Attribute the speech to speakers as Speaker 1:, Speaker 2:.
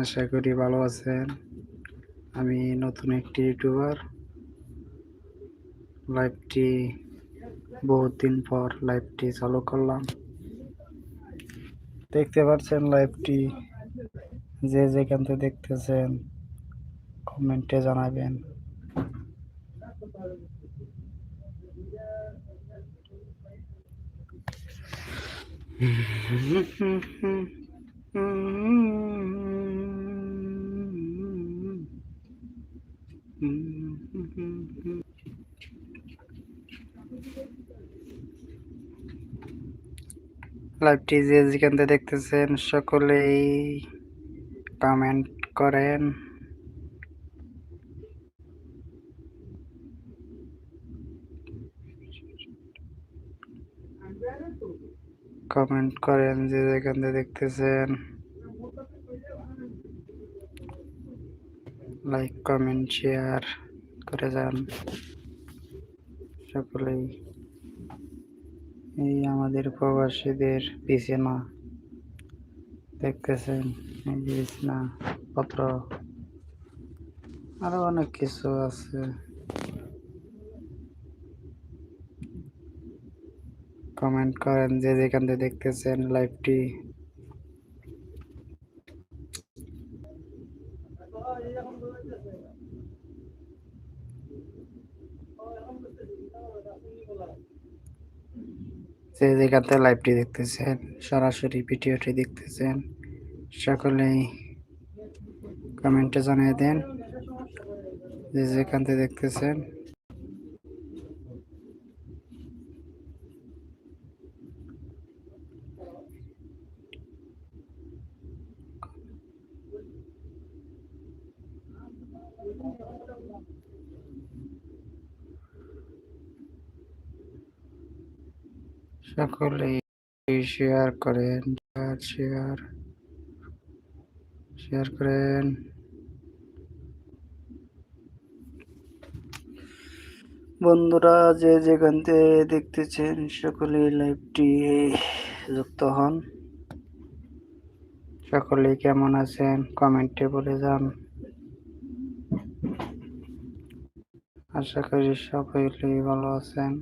Speaker 1: আশা করি ভালো আছেন। আমি নতুন একটি ইউটিউবার। লাইভটি বহুত দিন পর লাইভটি চালু করলাম। দেখতে পাচ্ছেন লাইভটি। যে যেখান থেকে দেখতেছেন, কমেন্টে জানাবেন। লাইভটি যে যেখান থেকে দেখতেছেন সকলেই কমেন্ট করেন। কমেন্ট করেন যে যেখান থেকে দেখতেছেন। লাইক কমেন্ট শেয়ার করে যান। সকলেই। এই আমাদের প্রবাসীদের বিছানা। দেখতেছেন? এই বিছানা, পত্র। আরও অনেক কিছু আছে। কমেন্ট করেন যে যেখান থেকে দেখতেছেন লাইভটি যে যেখান থেকে লাইভটি দেখতেছেন, সরাসরি ভিডিওটি দেখতেছেন, সকলেই কমেন্টে জানিয়ে দেন যে যেখান থেকে দেখতেছেন। শেয়ার করেন শেয়ার শেয়ার করেন। বন্ধুরা, যে যেখান থেকে দেখতেছেন, সকলেই লাইভটি যুক্ত হন। সকলে কেমন আছেন? কমেন্টে বলে যান। আশা করি সকলেই ভালো আছেন।